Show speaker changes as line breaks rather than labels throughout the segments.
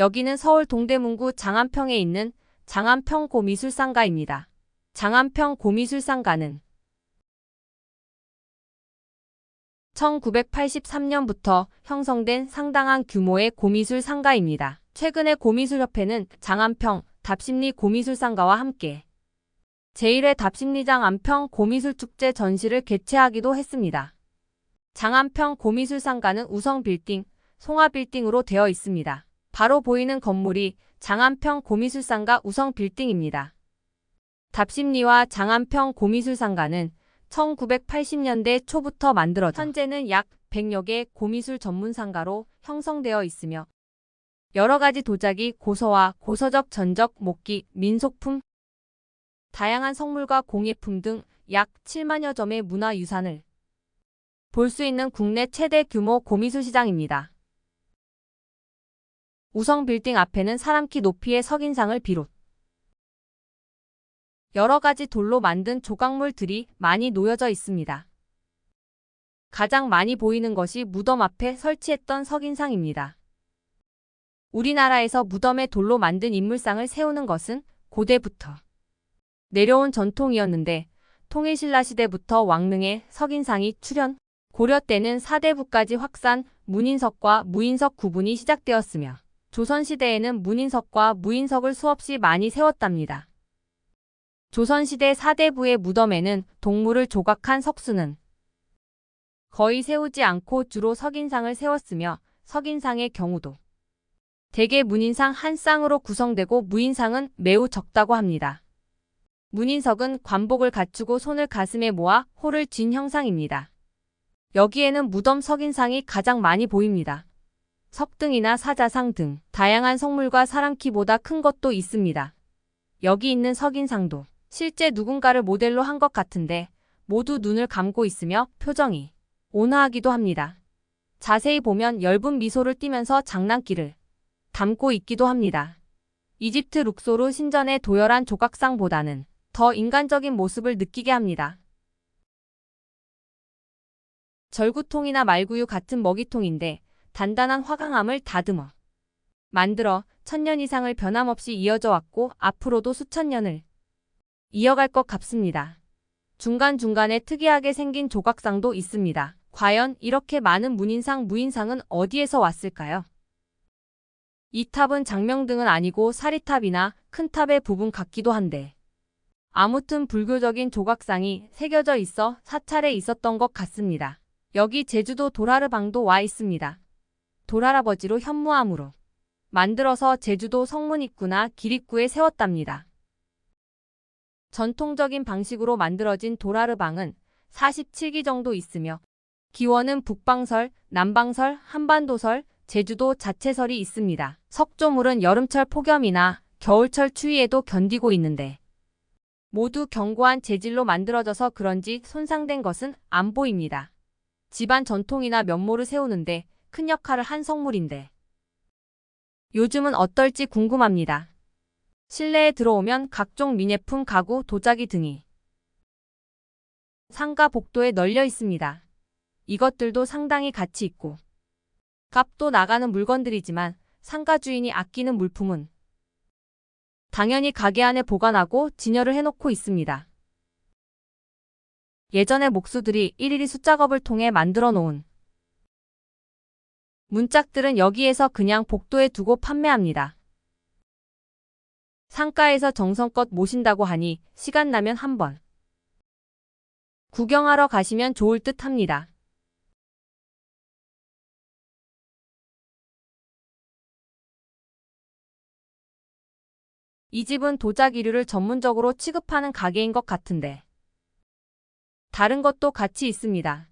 여기는 서울 동대문구 장안평에 있는 장안평 고미술상가입니다. 장안평 고미술상가는 1983년부터 형성된 상당한 규모의 고미술 상가입니다. 최근에 고미술협회는 장안평 답심리 고미술상가와 함께 제1회 답심리장 안평 고미술축제 전시를 개최하기도 했습니다. 장안평 고미술상가는 우성빌딩, 송화빌딩으로 되어 있습니다. 바로 보이는 건물이 장안평 고미술상가 우성 빌딩입니다. 답심리와 장안평 고미술상가는 1980년대 초부터 만들어져 현재는 약 100여 개 고미술 전문 상가로 형성되어 있으며 여러 가지 도자기, 고서와 고서적 전적, 목기, 민속품, 다양한 성물과 공예품 등 약 7만여 점의 문화유산을 볼 수 있는 국내 최대 규모 고미술 시장입니다. 우성 빌딩 앞에는 사람 키 높이의 석인상을 비롯 여러 가지 돌로 만든 조각물들이 많이 놓여져 있습니다. 가장 많이 보이는 것이 무덤 앞에 설치했던 석인상입니다. 우리나라에서 무덤에 돌로 만든 인물상을 세우는 것은 고대부터 내려온 전통이었는데 통일신라 시대부터 왕릉에 석인상이 출현, 고려 때는 사대부까지 확산, 문인석과 무인석 구분이 시작되었으며 조선시대에는 문인석과 무인석을 수없이 많이 세웠답니다. 조선시대 사대부의 무덤에는 동물을 조각한 석수는 거의 세우지 않고 주로 석인상을 세웠으며 석인상의 경우도 대개 문인상 한 쌍으로 구성되고 무인상은 매우 적다고 합니다. 문인석은 관복을 갖추고 손을 가슴에 모아 호를 쥔 형상입니다. 여기에는 무덤 석인상이 가장 많이 보입니다. 석등이나 사자상 등 다양한 성물과 사람 키보다 큰 것도 있습니다. 여기 있는 석인상도 실제 누군가를 모델로 한 것 같은데 모두 눈을 감고 있으며 표정이 온화하기도 합니다. 자세히 보면 엷은 미소를 띠면서 장난기를 담고 있기도 합니다. 이집트 룩소르 신전의 도열한 조각상보다는 더 인간적인 모습을 느끼게 합니다. 절구통이나 말구유 같은 먹이통인데 단단한 화강암을 다듬어 만들어 천년 이상을 변함없이 이어져 왔고 앞으로도 수천 년을 이어갈 것 같습니다. 중간중간에 특이하게 생긴 조각상도 있습니다. 과연 이렇게 많은 문인상, 무인상은 어디에서 왔을까요? 이 탑은 장명등은 아니고 사리탑이나 큰 탑의 부분 같기도 한데 아무튼 불교적인 조각상이 새겨져 있어 사찰에 있었던 것 같습니다. 여기 제주도 도라르방도 와 있습니다. 도랄아버지로 현무암으로 만들어서 제주도 성문 입구나 길 입구에 세웠답니다. 전통적인 방식으로 만들어진 도라르방은 47기 정도 있으며 기원은 북방설, 남방설, 한반도설, 제주도 자체설이 있습니다. 석조물은 여름철 폭염이나 겨울철 추위에도 견디고 있는데 모두 견고한 재질로 만들어져서 그런지 손상된 것은 안 보입니다. 집안 전통이나 면모를 세우는데 큰 역할을 한 성물인데 요즘은 어떨지 궁금합니다. 실내에 들어오면 각종 미네품 가구, 도자기 등이 상가 복도에 널려 있습니다. 이것들도 상당히 가치 있고 값도 나가는 물건들이지만 상가 주인이 아끼는 물품은 당연히 가게 안에 보관하고 진열을 해놓고 있습니다. 예전에 목수들이 일일이 숫작업을 통해 만들어 놓은 문짝들은 여기에서 그냥 복도에 두고 판매합니다. 상가에서 정성껏 모신다고 하니 시간 나면 한번 구경하러 가시면 좋을 듯 합니다. 이 집은 도자기류를 전문적으로 취급하는 가게인 것 같은데 다른 것도 같이 있습니다.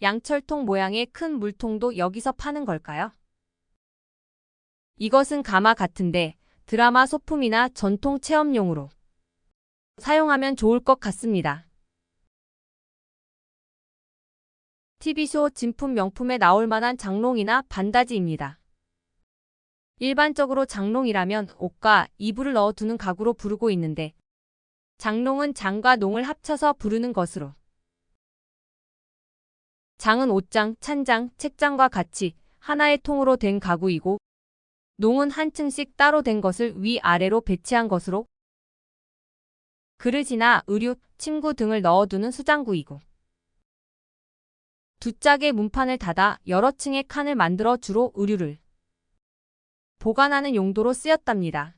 양철통 모양의 큰 물통도 여기서 파는 걸까요? 이것은 가마 같은데 드라마 소품이나 전통 체험용으로 사용하면 좋을 것 같습니다. TV쇼 진품 명품에 나올 만한 장롱이나 반다지입니다. 일반적으로 장롱이라면 옷과 이불을 넣어두는 가구로 부르고 있는데 장롱은 장과 농을 합쳐서 부르는 것으로 장은 옷장, 찬장, 책장과 같이 하나의 통으로 된 가구이고 농은 한 층씩 따로 된 것을 위아래로 배치한 것으로 그릇이나 의류, 침구 등을 넣어두는 수장구이고 두 짝의 문판을 닫아 여러 층의 칸을 만들어 주로 의류를 보관하는 용도로 쓰였답니다.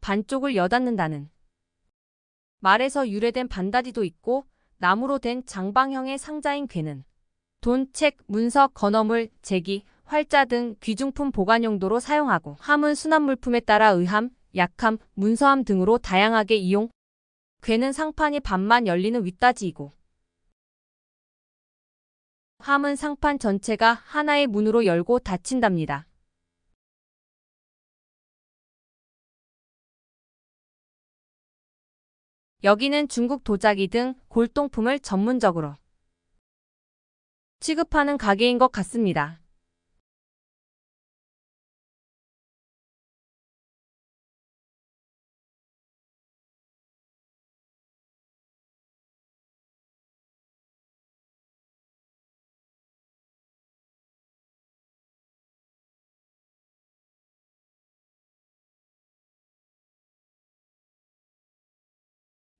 반쪽을 여닫는다는 말에서 유래된 반다디도 있고 나무로 된 장방형의 상자인 괴는 돈, 책, 문서, 건어물, 제기, 활자 등 귀중품 보관 용도로 사용하고 함은 순환 물품에 따라 의함, 약함, 문서함 등으로 다양하게 이용. 괴는 상판이 반만 열리는 윗다지이고 함은 상판 전체가 하나의 문으로 열고 닫힌답니다. 여기는 중국 도자기 등 골동품을 전문적으로 취급하는 가게인 것 같습니다.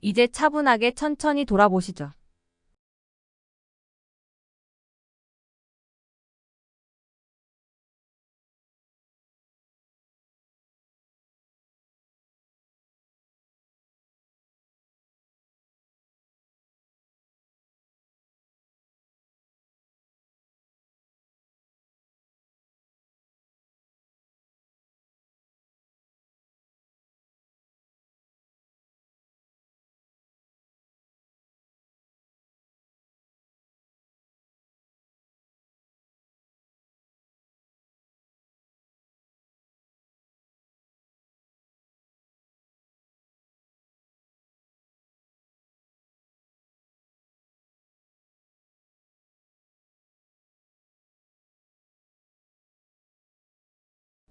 이제 차분하게 천천히 돌아보시죠.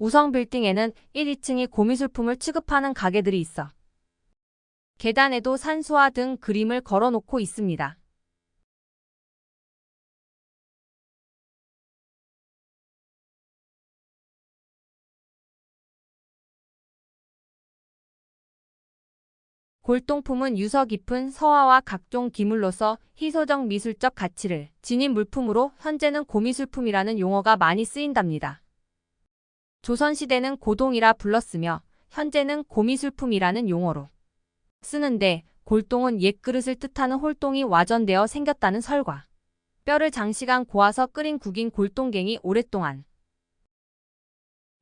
우성 빌딩에는 1, 2층이 고미술품을 취급하는 가게들이 있어 계단에도 산수화 등 그림을 걸어놓고 있습니다. 골동품은 유서 깊은 서화와 각종 기물로서 희소적 미술적 가치를 지닌 물품으로 현재는 고미술품이라는 용어가 많이 쓰인답니다. 조선시대는 고동이라 불렀으며 현재는 고미술품이라는 용어로 쓰는데 골동은 옛 그릇을 뜻하는 홀동이 와전되어 생겼다는 설과 뼈를 장시간 고아서 끓인 국인 골동갱이 오랫동안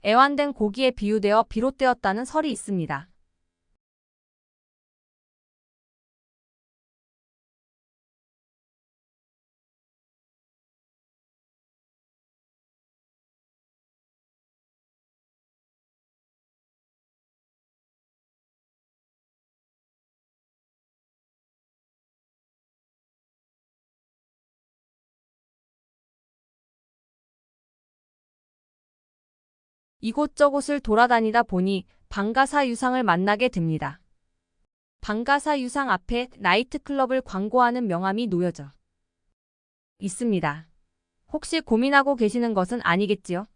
애완된 고기에 비유되어 비롯되었다는 설이 있습니다. 이곳저곳을 돌아다니다 보니 방가사 유상을 만나게 됩니다. 방가사 유상 앞에 나이트클럽을 광고하는 명함이 놓여져 있습니다. 혹시 고민하고 계시는 것은 아니겠지요?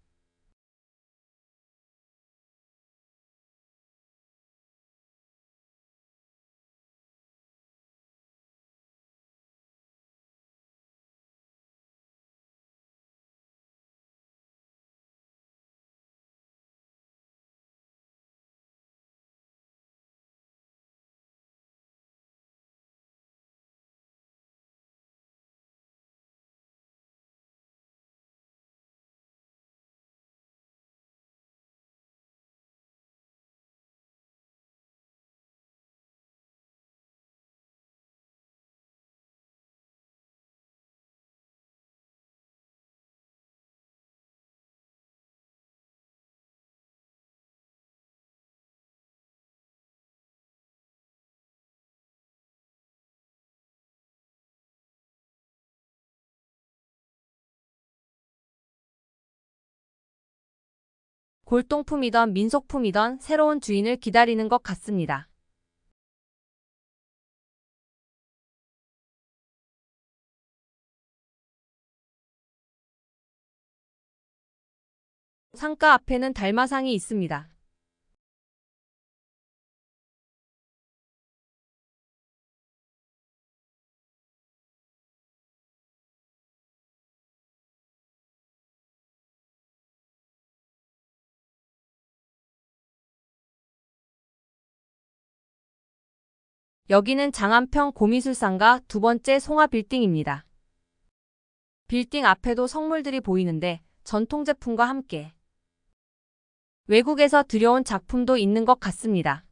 골동품이던 민속품이던 새로운 주인을 기다리는 것 같습니다. 상가 앞에는 달마상이 있습니다. 여기는 장안평 고미술상가 두 번째 송화 빌딩입니다. 빌딩 앞에도 성물들이 보이는데 전통 제품과 함께 외국에서 들여온 작품도 있는 것 같습니다.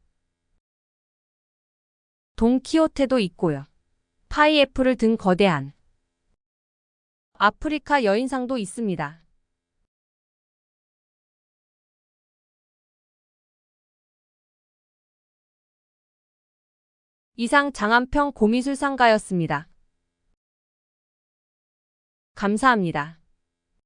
돈키호테도 있고요. 파이애플을 든 거대한 아프리카 여인상도 있습니다. 이상 장안평 고미술상가였습니다. 감사합니다.